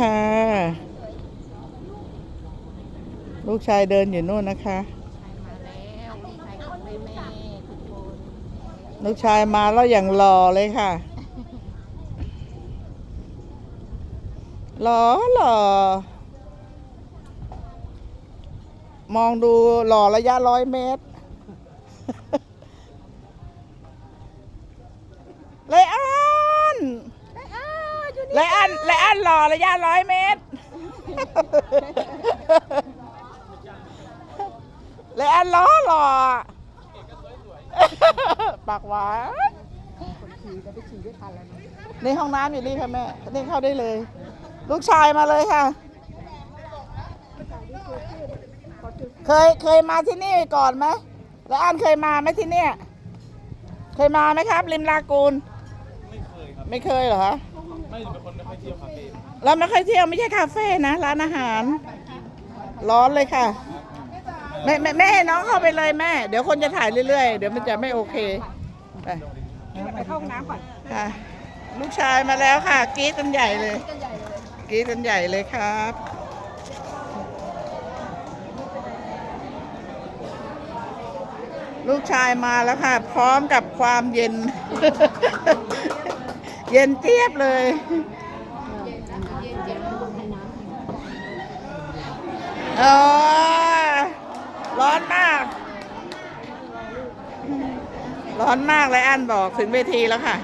ค่ะ ลูกชายเดินอยู่นู่นนะคะมาแล้วมีใครของแม่แม่ทุกคนลูกชายมาแล้วอย่างหล่อเลยค่ะหล่อหล่อมองดูหล่อระยะร้อยเมตร เลยอัน เลยอันเลยอันหล่อระยะร้อยเมตรเลยอันล้อหล่อปากหวานในห้องน้ำอยู่นี่ค่ะแม่นี่เข้าได้เลย ลูกชายมาเลยค่ะ เคยเคยมาที่นี่ก่อนไหมแล้วอันเคยมาไหมที่เนี่ย เคยมาไหมครับ ริมลากูนไม่เคยครับ ไม่เคยเหรอคะ ไม่เป็นคนไม่ค่อยเที่ยวคาเฟ่เราไม่ค่อยเที่ยวไม่ใช่คาเฟ่นะ ร้านอาหาร ร้อนเลยค่ะแม่แม่แม่ให้น้องเข้าไปเลยแม่ เดี๋ยวคนจะถ่ายเรื่อยๆ เดี๋ยวมันจะไม่โอเคไปไปเข้าห้องน้ำก่อนค่ะลูกชายมาแล้วค่ะกรี๊ดกันใหญ่เลยกรี๊ดกันใหญ่เลยครับ ลูกชายมาแล้วค่ะ พร้อมกับความเย็น เย็นเจี๊ยบเลย เออร้อนมาก ร้อนมากเลยอันบอกถึงเวทีแล้วค่ะ